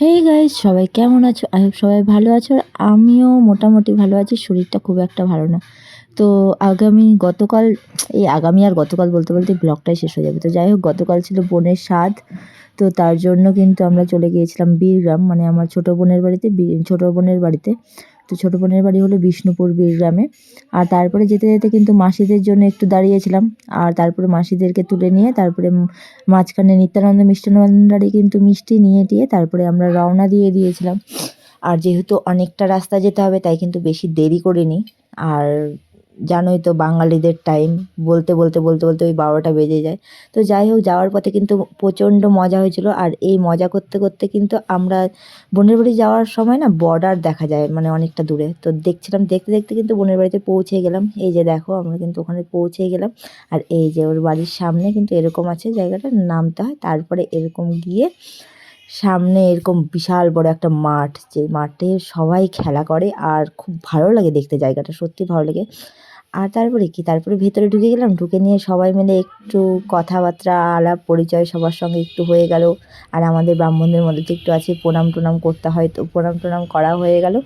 Hey guys সবাই কেমন আছো? আই হোপ সবাই ভালো আছো। আর আমিও মোটামুটি ভালো আছি, শরীরটা খুব একটা ভালো না। তো আগামী গতকাল, এই আগামী আর গতকাল বলতে বলতে ব্লগটাই শেষ হয়ে যাবে। তো যাই হোক, গতকাল ছিল বোনের স্বাদ তো তার জন্য কিন্তু আমরা চলে গিয়েছিলাম বীরগ্রাম মানে আমার ছোটো বোনের বাড়িতে ছোটো বোনের বাড়িতে। তো ছোটো বোনের বাড়ি হলো বিষ্ণুপুর বীরগ্রামে আর তারপরে যেতে যেতে কিন্তু মাসিদের জন্য একটু দাঁড়িয়েছিলাম। আর তারপরে মাসিদেরকে তুলে নিয়ে তারপরে মাঝখানে নিত্যানন্দ মিষ্টান্ন ভাণ্ডারে কিন্তু মিষ্টি নিয়ে দিয়ে তারপরে আমরা রওনা দিয়ে দিয়েছিলাম। আর যেহেতু অনেকটা রাস্তা যেতে হবে, তাই কিন্তু বেশি দেরি করিনি। আর জানোই তো বাঙালিদের টাইম বলতে বলতে বলতে বলতে ওই বারোটা বেজে যায়। তো যাই হোক, যাওয়ার পথে কিন্তু প্রচণ্ড মজা হয়েছিল। আর এই মজা করতে করতে কিন্তু আমরা বোনের বাড়ি যাওয়ার সময় না বর্ডার দেখা যায় মানে অনেকটা দূরে। তো দেখছিলাম, দেখতে দেখতে কিন্তু বোনের বাড়িতে পৌঁছে গেলাম। এই যে দেখো, আমরা কিন্তু ওখানে পৌঁছে গেলাম। আর এই যে ওর বাড়ির সামনে কিন্তু এরকম আছে জায়গাটা নামতে হয় তারপরে এরকম গিয়ে সামনে এরকম বিশাল বড় একটা মাঠ যে মাঠে সবাই খেলা করে আর খুব ভালো লাগে দেখতে জায়গাটা, সত্যি ভালো লাগে। আর তারপরে কি? তারপরে ভেতরে ঢুকে গেলাম, ঢুকে নিয়ে সবাই মিলে একটু কথাবার্তা, আলাপ, পরিচয় সবার সঙ্গে একটু হয়ে গেল। আর আমাদের ব্রাহ্মণদের মধ্যে তো একটু আছে, প্রণাম টনাম করতে হয় তো প্রণাম টনাম করা হয়ে গেল।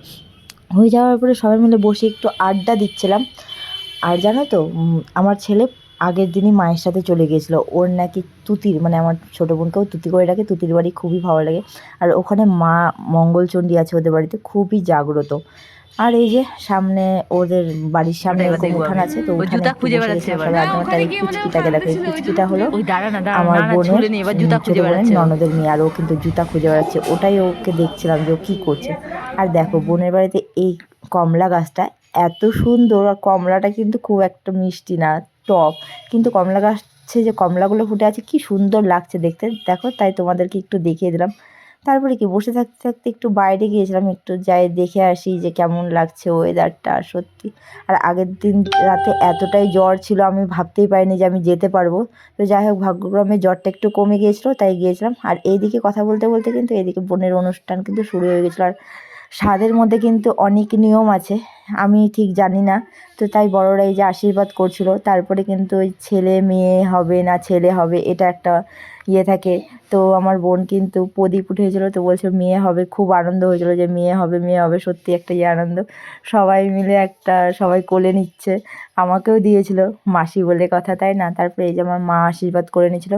হয়ে যাওয়ার পরে সবাই মিলে বসে একটু আড্ডা দিচ্ছিলাম। আর জানো তো আমার ছেলে আগের দিনই মায়ের সাথে চলে গিয়েছিল। ওর নাকি তুতির মানে আমার ছোটো বোনকেও তুতি করে ডাকে তুতির বাড়ি খুবই ভালো লাগে। আর ওখানে মা মঙ্গলচণ্ডী আছে ওদের বাড়িতে খুবই জাগ্রত। আর এই যে সামনে ওদের বাড়ির সামনে এরকম উঠান আছে তো জুতা খুঁজে বেড়াচ্ছে দেখো। এই হলো আমার বোনের জুতা খুঁজে ছোট বোনের বেড়াচ্ছে। ননদের মেয়ে আর ও কিন্তু জুতা খুঁজে বেড়াচ্ছে। ওটাই ওকে দেখছিলাম যে ও কী করছে। আর দেখো বোনের বাড়িতে এই কমলা গাছটা এত সুন্দর আর কমলাটা কিন্তু খুব একটা মিষ্টি না। টক কিন্তু কমলা গাছে যে কমলাগুলো ফুটে আছে, কি সুন্দর লাগছে দেখতে। দেখো, তাই তোমাদেরকে একটু দেখিয়ে দিলাম। তারপরে কি, বসে থাকতে থাকতে একটু বাইরে গিয়েছিলাম, একটু যাই দেখে আসি যে কেমন লাগছে ওয়েদারটা সত্যি। আর আগের দিন রাতে এতটাই জ্বর ছিল, আমি ভাবতেই পারিনি যে আমি যেতে পারব। তো যাই হোক, ভাগ্যক্রমে জ্বরটা একটু কমে গিয়েছিল, তাই গিয়েছিলাম। আর এইদিকে কথা বলতে বলতে কিন্তু এইদিকে বোনের অনুষ্ঠান কিন্তু শুরু হয়ে গেছিল আর স্বাদের মধ্যে কিন্তু অনেক নিয়ম আছে, আমি ঠিক জানি না। তো তাই বড়রা এই যে আশীর্বাদ করছিল, তারপরে কিন্তু ওই ছেলে মেয়ে হবে না ছেলে হবে, এটা একটা ইয়ে থাকে। তো আমার বোন কিন্তু প্রদীপ উঠেছিল, তো বলছে মেয়ে হবে, খুব আনন্দ হয়েছিল যে মেয়ে হবে মেয়ে হবে, সত্যি একটা ইয়ে আনন্দ। সবাই মিলে একটা, সবাই কোলে নিচ্ছে, আমাকেও দিয়েছিল মাসি বলে কথা, তাই না? তারপরে এই যে আমার মা আশীর্বাদ করে নিয়েছিল।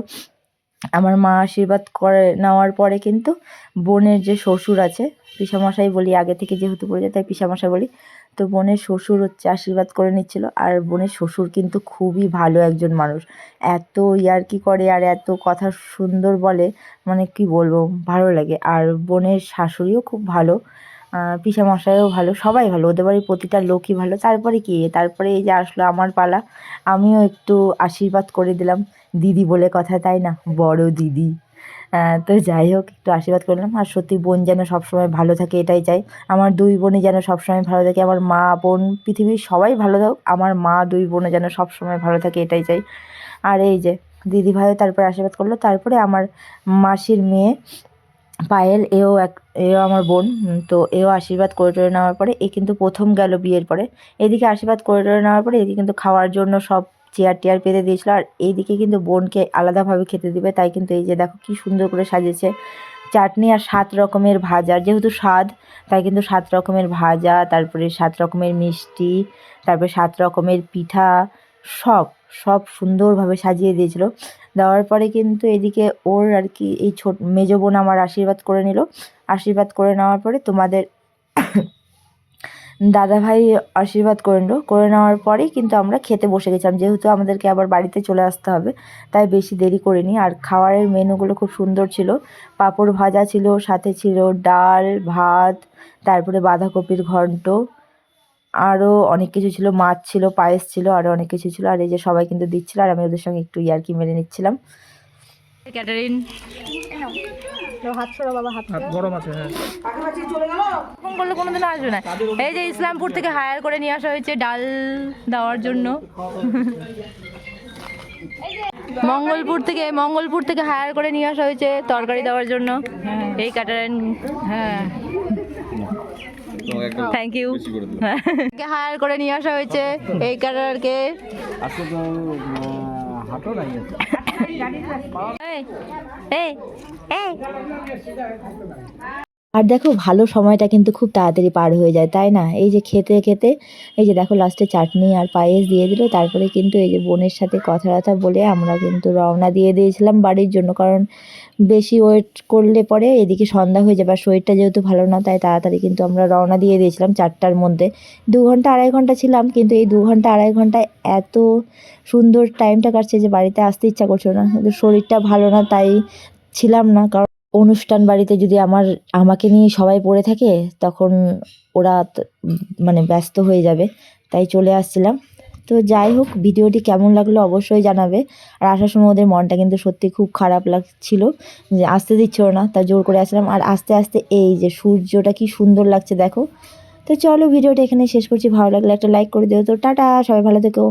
আমার মা আশীর্বাদ করে নেওয়ার পরে কিন্তু বোনের যে শ্বশুর আছে, পিসামশাই বলি, আগে থেকে যেহেতু পড়ে যায় তাই পিসামশাই বলি, তো বোনের শ্বশুর হচ্ছে আশীর্বাদ করে নিচ্ছিল। আর বোনের শ্বশুর কিন্তু খুবই ভালো একজন মানুষ। এত ইয়ার্কি করে আর এত কথা সুন্দর বলে মানে কি বলব, ভালো লাগে। আর বোনের শাশুড়িও খুব ভালো। পিসামশাইও ভালো, সবাই ভালো, ওদের বাড়ির প্রতিটা লোকই ভালো। তারপরে কি, তারপরে এই যে আসলো আমার পালা, আমিও একটু আশীর্বাদ করে দিলাম দিদি বলে কথা, তাই না? বড় দিদি। তো যাই হোক, একটু আশীর্বাদ করলাম আর সত্যি বোন যেন সবসময় ভালো থাকে, এটাই চাই। আমার দুই বোনই যেন সবসময় ভালো থাকে, আমার মা, বোন, পৃথিবীর সবাই ভালো থাকুক, আমার মা দুই বোনও যেন সবসময় ভালো থাকে, এটাই চাই। আর এই যে দিদি ভাইও তারপরে আশীর্বাদ করল, তারপরে আমার মাসির মেয়ে পায়েল, এও এক, এও আমার বোন তো এও আশীর্বাদ করে টরে নেওয়ার পরে এ কিন্তু প্রথম গেল বিয়ের পরে। এদিকে আশীর্বাদ করে টরে নেওয়ার পরে এদিকে কিন্তু খাওয়ার জন্য সব চেয়ার টেয়ার পেতে দিয়েছিলো আর এইদিকে কিন্তু বোনকে আলাদাভাবে খেতে দিবে। তাই কিন্তু এই যে দেখো কি সুন্দর করে সাজিয়েছে। চাটনি আর সাত রকমের ভাজা যেহেতু স্বাদ, তাই কিন্তু সাত রকমের ভাজা, তারপরে সাত রকমের মিষ্টি, তারপরে সাত রকমের পিঠা, সব। সব সুন্দরভাবে সাজিয়ে দিয়েছিল। দেওয়ার পরে কিন্তু এদিকে ওর আর কি এই ছোট, মেজো বোন আমার আশীর্বাদ করে নিল। আশীর্বাদ করে নেওয়ার পরে তোমাদের দাদা ভাই আশীর্বাদ করে নিল। করে নেওয়ার পরেই কিন্তু আমরা খেতে বসে গেছিলাম। যেহেতু আমাদেরকে আবার বাড়িতে চলে আসতে হবে, তাই বেশি দেরি করিনি। আর খাবারের মেনুগুলো খুব সুন্দর ছিল। পাঁপড় ভাজা ছিল, সাথে ছিল ডাল, ভাত, তারপরে বাঁধাকপির ঘন্ট আরও অনেক কিছু ছিল মাছ ছিল পায়েস ছিল আরও অনেক কিছু ছিল। আর এই যে সবাই কিন্তু দিচ্ছিল আর আমি ওদের সঙ্গে একটু ইয়ার্কি মেরে নিচ্ছিলাম। ক্যাটারিন। গরম আছে হ্যাঁ। ফোন করলে কোনোদিন আসবে না। এই যে ইসলামপুর থেকে হায়ার করে নিয়ে আসা হয়েছে ডাল দেওয়ার জন্য। মঙ্গলপুর থেকে মঙ্গলপুর থেকে হায়ার করে নিয়ে আসা হয়েছে তরকারি দেওয়ার জন্য। এই ক্যাটারিন হ্যাঁ। থ্যাংক ইউ হায়ার করে নিয়ে আসা হয়েছে এই কারারকে। আজকে তো হাটও নাই এই এই এই। আর দেখো ভালো সময়টা কিন্তু খুব তাড়াতাড়ি পার হয়ে যায়, তাই না? এই যে খেতে খেতে, এই যে দেখো লাস্টে চাটনি আর পায়েস দিয়ে দিল, তারপরে কিন্তু এই যে বোনের সাথে কথা টথা বলে আমরা কিন্তু রওনা দিয়ে দিয়েছিলাম বাড়ির জন্য, কারণ বেশি ওয়েট করলে পরে এদিকে সন্ধ্যা হয়ে যাবে, আর শরীরটা যেহেতু ভালো না, তাই তাড়াতাড়ি কিন্তু আমরা রওনা দিয়ে দিয়েছিলাম চারটার মধ্যে। দু ঘণ্টা আড়াই ঘণ্টা ছিলাম, কিন্তু এই দু ঘণ্টা আড়াই ঘন্টায় এত সুন্দর টাইমটা কাটছে যে বাড়িতে আসতে ইচ্ছা করছে না, কিন্তু শরীরটা ভালো না, তাই ছিলাম না, কারণ অনুষ্ঠান বাড়িতে যদি আমার, আমাকে নিয়ে সবাই পড়ে থাকে, তখন ওরা মানে ব্যস্ত হয়ে যাবে, তাই চলে আসছিলাম। তো যাই হোক, ভিডিওটি কেমন লাগল অবশ্যই জানাবে। আর আসার সময় ওদের মনটা কিন্তু সত্যি খুব খারাপ লাগছিল, যে আসতে দিচ্ছিল না তা জোর করে আসলাম। আর আস্তে আস্তে এই যে সূর্যটা কি সুন্দর লাগছে, দেখো। তো চলো ভিডিওটা এখানে শেষ করছি। ভালো লাগলে একটা লাইক করে দিও। তো টাটা, সবাই ভালো থেকো।